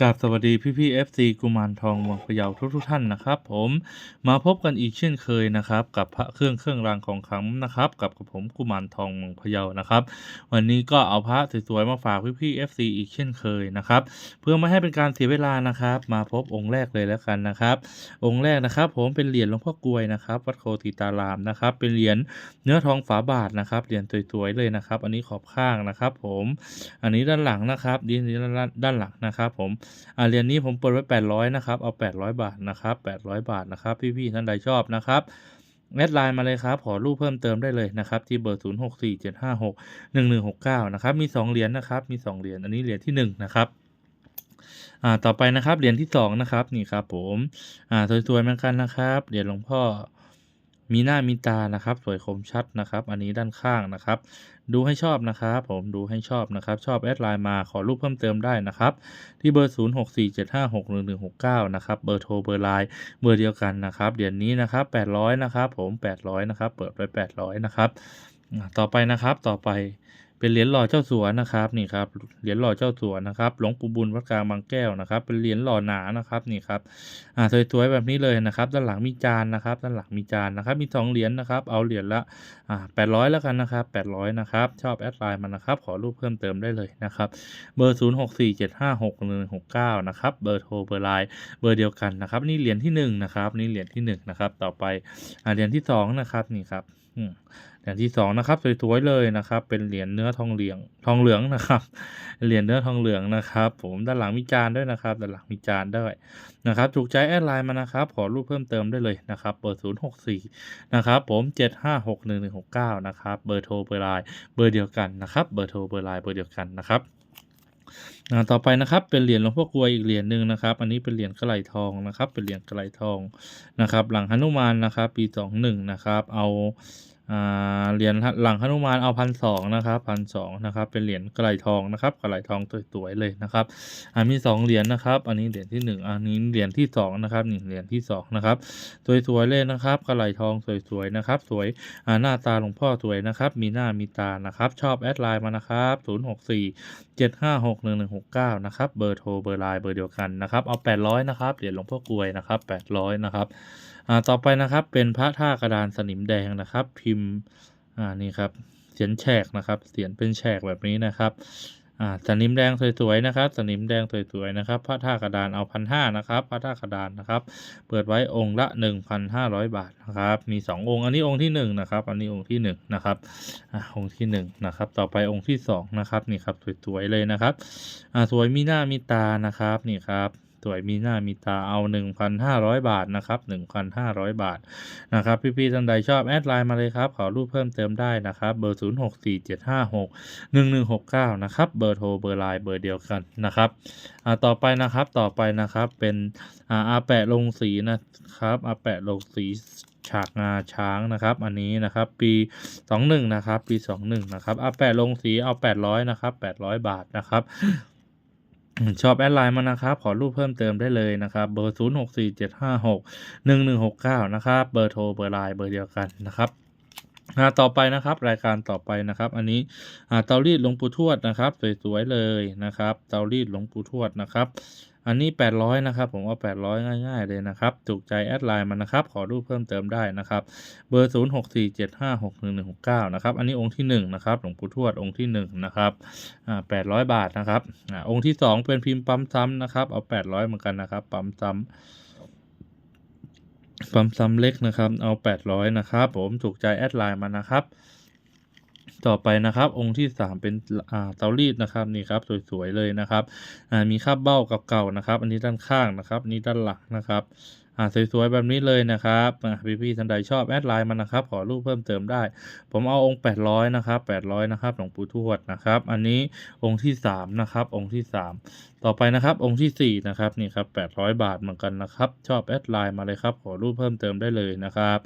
กราบสวัสดีพี่พี่ FC กุมารทองเมืองพะเยาทุกทุกท่านนะครับ ผมมาพบกันอีกเช่นเคยนะครับ กับพระเครื่องเครื่องรางของขลังนะครับ กับกับผมกุมารทองเมืองพะเยานะครับ วันนี้ก็เอาพระสวยๆมาฝากพี่พี่ FC อีกเช่นเคยนะครับ เพื่อไม่ให้เป็นการเสียเวลานะครับ มาพบองค์แรกเลยแล้วกันนะครับ องค์แรกนะครับ ผมเป็นเหรียญหลวงพ่อกลวยนะครับ วัดโคติตารามนะครับ เป็นเหรียญเนื้อทองฝาบาทนะครับเหรียญสวยๆเลยนะครับ อันนี้ขอบข้างนะครับ ผม อันนี้ด้านหลังนะครับดีนี้ด้านหลังนะครับ ผมอ่าเหรียญนี้ผมเปิดไว้ 800 นะครับ เอา 800 บาทนะครับ 800 บาทนะครับ พี่ๆท่านใดชอบนะครับแอดไลน์มาเลยครับ ขอรูปเพิ่มเติมได้เลยนะครับ ที่เบอร์ 0647561169 นะครับ มี 2 เหรียญนะครับ มี 2 เหรียญ อันนี้เหรียญที่ 1 นะครับอ่าต่อไปนะครับ เหรียญที่ 2 นะครับ นี่ครับผมอ่าสวยๆเหมือนกันนะครับ เหรียญหลวงพ่อ มีหน้ามีตานะครับสวยคมชัดนะครับ อันนี้ด้านข้างนะครับ ดูให้ชอบนะครับ ผมดูให้ชอบนะครับ ชอบแอดไลน์มาขอรูปเพิ่มเติมได้นะครับ ที่เบอร์ 0647561169 นะครับ เบอร์โทรเบอร์ไลน์เบอร์เดียวกันนะครับเดี๋ยวนี้นะครับ 800 นะครับ ผม 800 นะครับ เปิดไว้ 800 นะครับ ต่อไปนะครับต่อไป เป็นเหรียญหล่อเจ้าสัวนะครับนี่ครับเหรียญหล่อเจ้าสัวนะครับหลวงปู่บุญวัดกลางบางแก้วนะครับ เป็นเหรียญหล่อหนานะครับนี่ครับอ่าสวยๆแบบนี้เลยนะครับ ด้านหลังมีจานนะครับด้านหลังมีจานนะครับ มีสองเหรียญนะครับ เอาเหรียญละอ่า800แล้วกันนะครับ800นะครับชอบแอดไลน์มานะครับ ขอรูปเพิ่มเติมได้เลยนะครับ เบอร์0647561169นะครับเบอร์โทรเบอร์ไลน์เบอร์เดียวกันนะครับ นี่เหรียญที่1นะครับนี่เหรียญที่1นะครับ ต่อไปอ่าเหรียญที่2นะครับนี่ครับ เหรียญที่2นะครับสวยๆเลยนะครับ เป็นเหรียญเนื้อทองเหลืองทองเหลืองนะครับ เหรียญเนื้อทองเหลืองนะครับ ผมด้านหลังมีจานด้วยนะครับด้านหลังมีจานด้วยนะครับถูกใจแอดไลน์มานะครับ ขอรูปเพิ่มเติมได้เลยนะครับเบอร์064นะครับผม7561169นะครับเบอร์โทรเบอร์ไลน์เบอร์เดียวกันนะครับ เบอร์โทรเบอร์ไลน์เบอร์เดียวกันนะครับ ต่อไปนะครับเป็นเหรียญหลวงพ่อกลวยอีกเหรียญหนึ่งนะครับ อันนี้เป็นเหรียญกระไหลทองนะครับ เป็นเหรียญกระไหลทองนะครับ หลังหนุมานนะครับ ปีสองหนึ่งนะครับ เอา เหรียญหลังหนุมานเอา1,200นะครับ1,200นะครับเป็นเหรียญกระไหลทองนะครับกระไหลทองสวยๆเลยนะครับอ่ามี2เหรียญนะครับ อันนี้เหรียญที่1อันนี้เหรียญที่2นะครับนี่เหรียญที่2นะครับสวยๆเลยนะครับกระไหลทองสวยๆนะครับ สวยอ่าหน้าตาหลวงพ่อสวยนะครับ มีหน้ามีตานะครับ ชอบแอดไลน์มานะครับ064 7561169นะครับเบอร์โทรเบอร์ไลน์เบอร์เดียวกันนะครับเอา800นะครับเหรียญหลวงพ่อกลวยนะครับ800นะครับ ต่อไปนะครับเป็นพระท่ากระดานสนิมแดงนะครับ พิมพ์อ่านี่ครับเสียนแฉกนะครับ เสียนเป็นแฉกแบบนี้นะครับอ่าสนิมแดงสวยๆนะครับ สนิมแดงสวยๆนะครับ พระท่ากระดานเอา1,500นะครับ พระท่ากระดานนะครับ เปิดไว้องค์ละ1,500บาทนะครับ มี2องค์ อันนี้องค์ที่1นะครับ อันนี้องค์ที่1นะครับอ่าองค์ที่1นะครับ ต่อไปองค์ที่2นะครับ นี่ครับสวยๆเลยนะครับอ่าสวยมีหน้ามีตานะครับ นี่ครับ สวยมีหน้ามีตาเอา 1,500 บาทนะครับ 1,500 บาทนะครับ พี่ๆท่านใดชอบแอดไลน์มาเลยครับ ขอรูปเพิ่มเติมได้นะครับ เบอร์ 0647561169 นะครับ เบอร์โทรเบอร์ไลน์เบอร์เดียวกันนะครับอ่าต่อไปนะครับต่อไปนะครับเป็นอ่าอาแปะลงสีนะครับอาแปะลงสีฉากงาช้างนะครับอันนี้นะครับปี 21 นะครับ ปี 21 นะครับอาแปะลงสีเอา 800 นะครับ 800 บาทนะครับ ชอบแอดไลน์มานะครับ ขอรูปเพิ่มเติมได้เลยนะครับ เบอร์ 0647561169 นะครับ เบอร์โทร เบอร์ไลน์ เบอร์เดียวกันนะครับต่อไปนะครับรายการต่อไปนะครับ อันนี้เตารีดหลวงปู่ทวดนะครับ สวยๆเลยนะครับ เตารีดหลวงปู่ทวดนะครับ อันนี้ 800 นะครับ ผมเอา800 ง่าย ๆ เลยนะครับ ถูกใจแอดไลน์มานะครับ ขอรูปเพิ่มเติมได้นะครับ เบอร์ 0647561169 นะครับ อันนี้องค์ที่1นะครับ หลวงปู่ทวดองค์ที่1นะครับ อ่า 800 บาทนะครับ อ่า องค์ที่ 2 เป็นพิมพ์ปั๊มซ้ำนะครับ เอา 800 เหมือนกันนะครับ ปั๊มซ้ำปั๊มซ้ำเล็กนะครับ เอา 800 นะครับ ผม ถูกใจแอดไลน์มานะครับ ต่อไปนะครับ องค์ที่ 3 เป็นอ่าเตารีดนะครับนี่ครับสวยๆเลยนะครับอ่ามีคาบเบ้าเก่าๆนะครับ อันนี้ด้านข้างนะครับนนี้ด้านหลังนะครับอ่าสวยๆแบบนี้เลยนะครับอ่าพี่ๆท่านใดชอบแอดไลน์มานะครับ ขอรูปเพิ่มเติมได้ ผมเอาองค์ 800 นะครับ 800 นะครับหลวงปู่ทวดนะครับ อันนี้องค์ที่ 3 นะครับ องค์ที่ 3 ต่อไปนะครับองค์ที่ 4 นะครับนี่ครับ800 บาทเหมือนกันนะครับ ชอบแอดไลน์มาเลยครับ ขอรูปเพิ่มเติมได้เลยนะครับ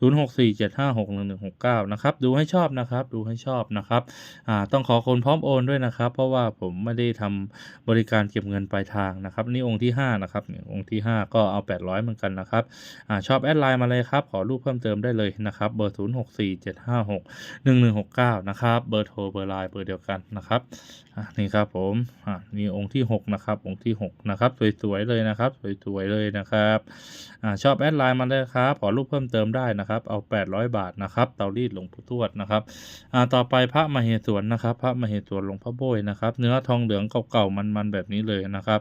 0647561169 นะครับ ดูให้ชอบนะครับ ดูให้ชอบนะครับอ่าต้องขอคนพร้อมโอนด้วยนะครับ เพราะว่าผมไม่ได้ทำบริการเก็บเงินปลายทางนะครับ นี่องค์ที่ 5 นะครับองค์ที่ 5 ก็เอา 800 เหมือนกันนะครับอ่าชอบแอดไลน์มาเลยครับ ขอรูปเพิ่มเติมได้เลยนะครับ เบอร์ 0647561169 นะครับ เบอร์โทรเบอร์ไลน์เบอร์เดียวกันนะครับอ่านี่ครับผมอ่านี่องค์ที่ 6นะครับองค์ที่หกนะครับ สวยๆเลยนะครับ สวยๆเลยนะครับอชอบแอดไลน์มาเลยครับ ขอรูปเพิ่มเติมได้นะครับ เอา 800 บาทนะครับเตารีดหลวงปู่ทวดนะครับต่อไปพระมเหสวนนะครับ พระมเหสวนหลวงพ่อโบยนะครับ เนื้อทองเหลืองเก่าๆมันๆแบบนี้เลยนะครับ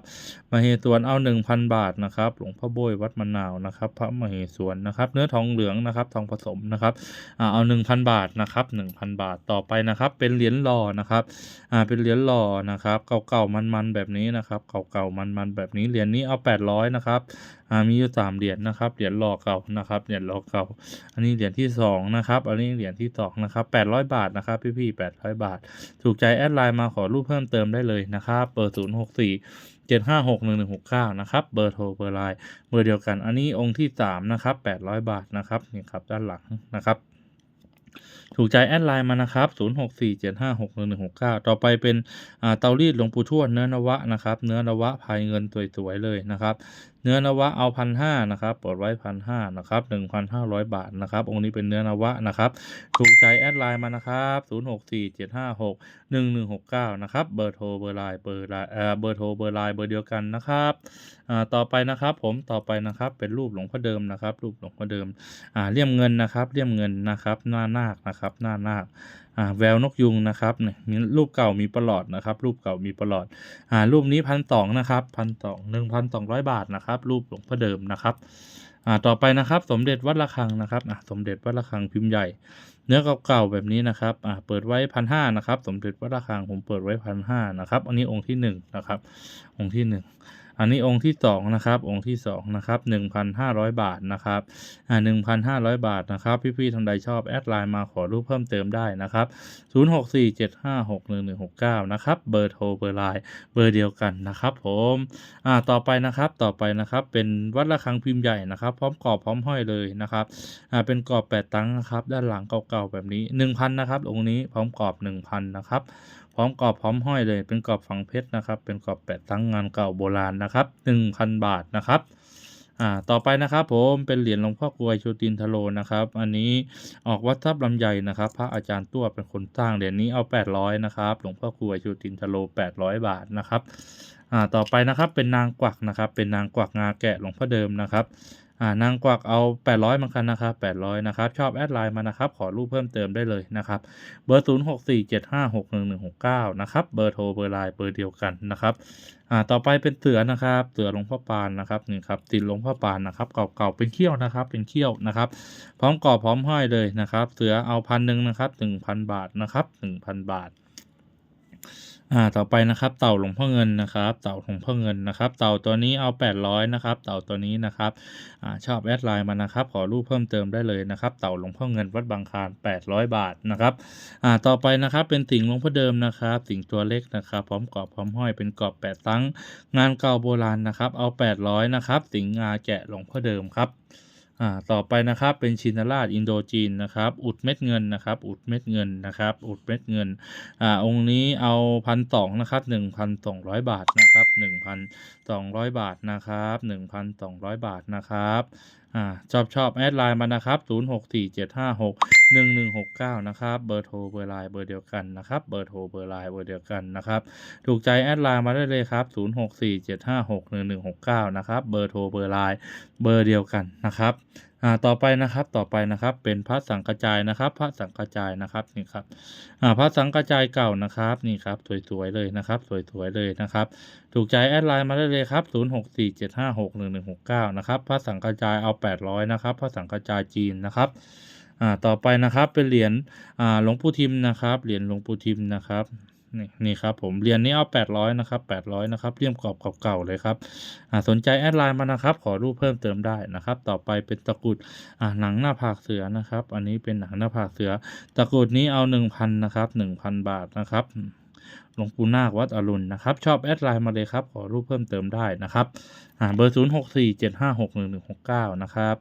มเหสวนเอา 1,000 บาทนะครับ หลวงพ่อโบยวัดมะนาวนะครับ พระมเหสวนนะครับ เนื้อทองเหลืองนะครับ ทองผสมนะครับอ่าเอา 1,000 บาทนะครับ1,000 บาทต่อไปนะครับ เป็นเหรียญหล่อนะครับเป็นเหรียญหล่อนะครับ เก่าๆมันๆแบบนี้นะครับเก่าๆมันๆแบบนี้เหรียญนี้เอา800นะครับมีอยู่สามเหรียญนะครับเหรียญหล่อเก่านะครับเหรียญหล่อเก่า อันนี้เหรียญที่สองนะครับอันนี้เหรียญที่สองนะครับ800 บาทนะครับพี่ๆ800 บาท ถูกใจแอดไลน์มาขอรูปเพิ่มเติมได้เลยนะครับเบอร์064 7561169 นะครับ เบอร์โทรเบอร์ไลน์เบอร์เดียวกัน อันนี้องค์ที่สามนะครับ 800 บาทนะครับนี่ครับด้านหลังนะครับ ถูกใจแอดไลน์มานะครับ0647561169 ต่อไปเป็นเตารีดหลวงปู่ทวดเนื้อนวะนะครับ เนื้อนวะภายเงินสวยๆเลยนะครับ เนื้อนวะเอาพันห้านะครับเปิดไว้พันห้านะครับหนึ่งพันห้าร้อยบาทนะครับ องค์นี้เป็นเนื้อนวะนะครับ ถูกใจแอดไลน์มานะครับศูนย์หกสี่เจ็ดห้าหกหนึ่งหนึ่งหกเก้านะครับ เบอร์โทรเบอร์ไลน์เบอร์ไลน์เอ่เบอร์โทรเบอร์ไลน์เบอร์เดียวกันนะครับต่อไปนะครับ ผมต่อไปนะครับ เป็นรูปหลวงพ่อเดิมนะครับ รูปหลวงพ่อเดิมอ่าเลี่ยมเงินนะครับเลี่ยมเงินนะครับ หน้านาคนะครับ หน้านาคอ่าแววนกยุงนะครับเนี่ยมีรูปเก่ามีประหลอดนะครับ รูปเก่ามีประหลอดอ่ารูปนี้พันสองนะครับพันสองหนึ่งพันสองร้อยบาทนะครับ รูปหลวงพ่อเดิมนะครับอ่าต่อไปนะครับ สมเด็จวัดระฆังนะครับอ่าสมเด็จวัดระฆังพิมพ์ใหญ่ เนื้อเก่าๆแบบนี้นะครับอ่าเปิดไว้พันห้านะครับ สมเด็จวัดระฆังผมเปิดไว้พันห้านะครับ อันนี้องค์ที่หนึ่งนะครับ องค์ที่หนึ่ง อันนี้องค์ที่สองนะครับองค์ที่สองนะครับหนึ่งพันห้าร้อยบาทนะครับอ่าหนึ่งพันห้าร้อยบาทนะครับพี่ๆท่านใดชอบแอดไลน์มาขอรูปเพิ่มเติมได้นะครับศูนย์หกสี่เจ็ดห้าหกหนึ่งหนึ่งหกเก้านะครับเบอร์โทรเบอร์ไลน์เบอร์เดียวกันนะครับผมอ่าต่อไปนะครับต่อไปนะครับเป็นวัดระฆังพิมพ์ใหญ่นะครับ พร้อมกรอบพร้อมห้อยเลยนะครับอ่าเป็นกรอบแปดตังค์นะครับด้านหลังเก่าๆแบบนี้หนึ่งพันนะครับองค์นี้พร้อมกรอบหนึ่งพันนะครับ พร้อมกรอบพร้อมห้อยเลย เป็นกรอบฝังเพชรนะครับ เป็นกรอบแปดตั้งงานเก่าโบราณนะครับหนึ่งพันบาทนะครับอ่าต่อไปนะครับผมเป็นเหรียญหลวงพ่อกวยโชตินทโลนะครับ อันนี้ออกวัดทรัพย์ลำใหญ่นะครับ พระอาจารย์ตัวเป็นคนสร้างเหรียญนี้เอา 800นะครับ หลวงพ่อกวยโชตินทโล 800 บาทนะครับอ่าต่อไปนะครับเป็นนางกวักนะครับ เป็นนางกวักงาแกะหลวงพ่อเดิมนะครับ อ่านางกวักเอา 800เมือนกันนะครับ800 นะครับ ชอบแอดไลน์มานะครับ ขอรูปเพิ่มเติมได้เลยนะครับ เบอร์ 0 6 4 7 5 6 1 1 6 9 นะครับ เบอร์โทรเบอร์ไลน์เบอร์เดียวกันนะครับ อ่า ต่อไปเป็นเสือนะครับ เสือหลวงพ่อปานนะครับนี่ครับ ติดหลวงพ่อปานนะครับ เก่าๆ เป็นเขี้ยวนะครับ เป็นเขี้ยวนะครับ พร้อมกรอบพร้อมห้อยเลยนะครับ เสือเอาพันหนึ่งนะครับหนึ่งพันบาทนะครับหนึ่งพันบาท อ่าต่อไปนะครับเต่าหลวงพ่อเงินนะครับ เต่าหลวงพ่อเงินนะครับ เต่าตัวนี้เอา 800นะครับเต่าตัวนี้นะครับอ่าชอบแอดไลน์มานะครับ ขอรูปเพิ่มเติมได้เลยนะครับ เต่าหลวงพ่อเงินวัดบางคาน800 บาทนะครับอ่าต่อไปนะครับเป็นสิงห์หลวงพ่อเดิมนะครับสิงห์ตัวเล็กนะครับ พร้อมกรอบพร้อมห้อยเป็นกรอบแปดตั้งงานเก่าโบราณนะครับ เอา 800นะครับสิงห์งาแกะหลวงพ่อเดิมครับ อ่าต่อไปนะครับเป็นชินราชอินโดจีนนะครับ อุดเม็ดเงินนะครับ อุดเม็ดเงินนะครับ อุดเม็ดเงินอ่าองค์นี้เอาพันสองนะครับหนึ่งพันสองร้อยบาทนะครับหนึ่งพันสองร้อยบาทนะครับหนึ่งพันสองร้อยบาทนะครับ อ่าชอบชอบแอดไลน์มานะครับศูนย์หกสี่เจ็ดห้าหกหนึ่งหนึ่งหกเก้านะครับ เบอร์โทรเบอร์ไลน์เบอร์เดียวกันนะครับ เบอร์โทรเบอร์ไลน์เบอร์เดียวกันนะครับ ถูกใจแอดไลน์มาได้เลยครับศูนย์หกสี่เจ็ดห้าหกหนึ่งหนึ่งหกเก้านะครับ เบอร์โทรเบอร์ไลน์เบอร์เดียวกันนะครับ อ่าต่อไปนะครับต่อไปนะครับ เป็นพระสังกจายนะครับ พระสังกจายนะครับนี่ครับอ่าพระสังกจายเก่านะครับนี่ครับสวยๆเลยนะครับ สวยๆเลยนะครับ ถูกใจแอดไลน์มาได้เลยครับ 0647561169 นะครับพระสังกจายเอา 800 นะครับพระสังกจายจีนนะครับอ่าต่อไปนะครับเป็นเหรียญอ่าหลวงปู่ทิมนะครับเหรียญหลวงปู่ทิมนะครับ นี่นี่ครับผมเรียนนี้เอา 800 นะครับ 800 นะครับเลี่ยมกรอบเก่าๆเลยครับอ่าสนใจแอดไลน์มานะครับ ขอรูปเพิ่มเติมได้นะครับ ต่อไปเป็นตะกรุดอ่าหนังหน้าผากเสือนะครับ อันนี้เป็นหนังหน้าผากเสือ ตะกรุดนี้เอา 1,000 นะครับ 1,000 บาทนะครับ หลวงปู่นาควัดอรุณนะครับ ชอบแอดไลน์มาเลยครับ ขอรูปเพิ่มเติมได้นะครับอ่าเบอร์ 0 6 4 7 5 6 1 1 6 9 นะครับ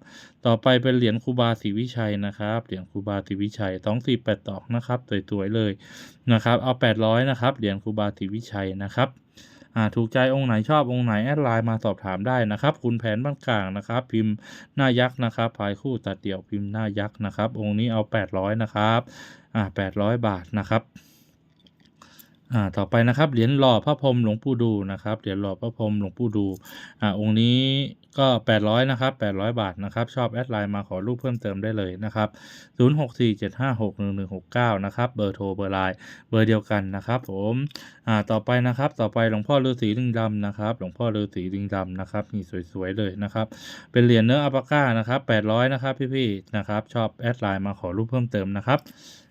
ต่อไปเป็นเหรียญครูบาศรีวิชัยนะครับ เหรียญครูบาศรีวิชัยต้องสี่แปดตอกนะครับ สวยๆเลยนะครับ เอา 800 นะครับ เหรียญครูบาศรีวิชัยนะครับอ่าถูกใจองค์ไหนชอบองค์ไหนแอดไลน์มาสอบถามได้นะครับ คุณแผนบ้านกลางนะครับ พิมพ์หน้ายักษ์นะครับภายคู่ตัดเดี่ยวพิมพ์หน้ายักษ์นะครับ องค์นี้เอา 800 นะครับอ่า800 บาทนะครับ อ่าต่อไปนะครับเหรียญหล่อพระพรหมหลวงปู่ดูนะครับเหรียญหล่อพระพรหมหลวงปู่ดูอ่าองค์นี้ก็ 800นะครับ800 บาทนะครับชอบแอดไลน์มาขอรูปเพิ่มเติมได้เลยนะครับ0647561169นะครับเบอร์โทรเบอร์ไลน์เบอร์เดียวกันนะครับผมอ่าต่อไปนะครับต่อไปหลวงพ่อฤาษีลิงดำนะครับหลวงพ่อฤาษีลิงดำนะครับนี่สวยๆเลยนะครับเป็นเหรียญเนื้ออัปปาก้านะครับ800นะครับพี่ๆนะครับชอบแอดไลน์มาขอรูปเพิ่มเติมนะครับ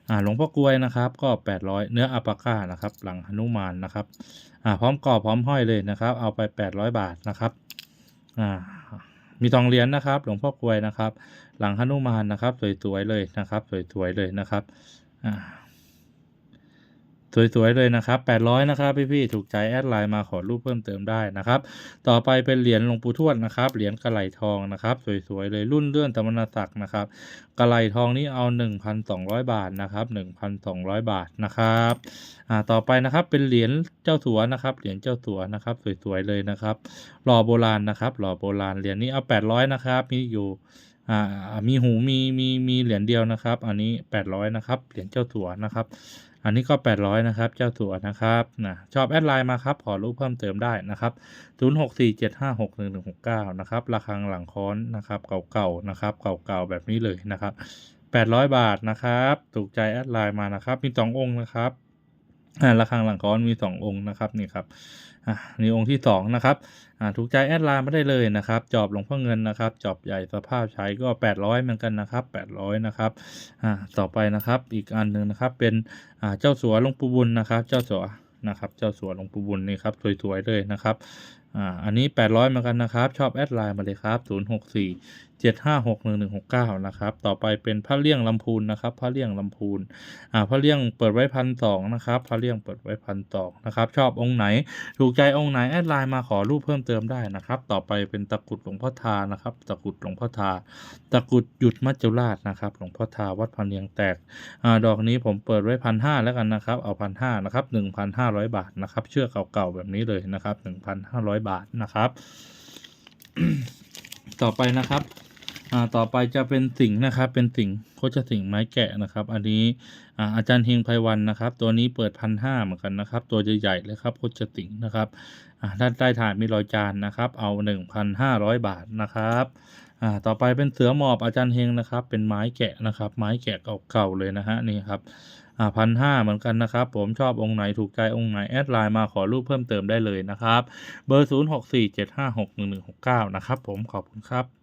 อ่าหลวงพ่อกลวยนะครับ ก็ 800 เนื้ออัปปาก้านะครับ หลังหนุมานนะครับอ่าพร้อมกรอบพร้อมห้อยเลยนะครับ เอาไป 800 บาทนะครับอ่ามีทองเหรียญนะครับ หลวงพ่อกลวยนะครับ หลังหนุมานนะครับ สวยๆเลยนะครับ สวยๆเลยนะครับอ่า สวยๆเลยนะครับ 800 นะครับพี่ๆถูกใจแอดไลน์มาขอรูปเพิ่มเติมได้นะครับ ต่อไปเป็นเหรียญหลวงปู่ทวดนะครับ เหรียญกระไหลทองนะครับสวยๆเลยรุ่นเลื่อนตะมนศักดิ์นะครับกระไหลทองนี่เอา 1,200 บาทนะครับ1,200 บาทนะครับอ่าต่อไปนะครับเป็นเหรียญเจ้าสัวนะครับเหรียญเจ้าสัวนะครับสวยๆเลยนะครับหล่อโบราณนะครับหล่อโบราณเหรียญนี้เอา 800 นะครับมีอยู่อ่ามีหูมีมีมีเหรียญเดียวนะครับ อันนี้ 800 นะครับ เหรียญเจ้าสัวนะครับ อันนี้ก็ 800 นะครับ เจ้าสัวนะครับนะชอบแอดไลน์มาครับ ขอรูปเพิ่มเติมได้นะครับ 0647561169 นะครับระฆังหลังค้อนนะครับ เก่าๆ นะครับ เก่าๆ แบบนี้เลยนะครับ 800 บาทนะครับ ถูกใจแอดไลน์มานะครับ มี 2 องค์นะครับราระฆังหลังค้อนมี 2 องค์นะครับนี่ครับ อ่านี่องค์ที่2นะครับอ่าถูกใจแอดไลน์มาได้เลยนะครับ จอบหลวงพ่อเงินนะครับ จอบใหญ่สภาพใช้ก็ 800เหมือนกันนะครับ800นะครับอ่าต่อไปนะครับอีกอันหนึ่งนะครับเป็นอ่าเจ้าสัวหลวงปู่บุญนะครับ เจ้าสัวนะครับ เจ้าสัวหลวงปู่บุญนี่ครับสวยๆเลยนะครับ อ่าอันนี้ 800เหมือนกันนะครับ ชอบแอดไลน์มาเลยครับ 064 7561169 นะครับ ต่อไปเป็นพระเลี่ยงลำพูนนะครับพระเลี่ยงลำพูนอ่าพระเลี่ยงเปิดไว้พันสองนะครับพระเลี่ยงเปิดไว้พันสองนะครับ ชอบองค์ไหน ถูกใจองค์ไหนแอดไลน์มาขอรูปเพิ่มเติมได้นะครับ ต่อไปเป็นตะกุดหลวงพ่อทานะครับ ตะกุดหลวงพ่อทา ตะกุดหยุดมัจจุราชนะครับ หลวงพ่อทาวัดพันเลียงแตกอ่าดอกนี้ผมเปิดไว้พันห้าแล้วกันนะครับ เอาพันห้านะครับหนึ่งพันห้าร้อยบาทนะครับ เชือกเก่าๆแบบนี้เลยนะครับหนึ่งพันห้าร้อยบาทนะครับ ต่อไปนะครับอ่าต่อไปจะเป็นสิงห์นะครับ เป็นสิงห์โคชสิงห์ไม้แกะนะครับ อันนี้อ่าอาจารย์เฮงไพวันนะครับ ตัวนี้เปิดพันห้าเหมือนกันนะครับ ตัวใหญ่ๆเลยครับโคชสิงห์นะครับอ่าด้านใต้ฐานมีรอยจานนะครับ เอาหนึ่งพันห้าร้อยบาทนะครับอ่าต่อไปเป็นเสือหมอบอาจารย์เฮงนะครับ เป็นไม้แกะนะครับ ไม้แกะเก่าๆเลยนะฮะนี่ครับ พันห้าเหมือนกันนะครับ ผมชอบองค์ไหนถูกใจองค์ไหน แอดไลน์มาขอรูปเพิ่มเติมได้เลยนะครับ เบอร์ 0 6 4 7 5 6 1 1 6 9 นะครับผมขอบคุณครับ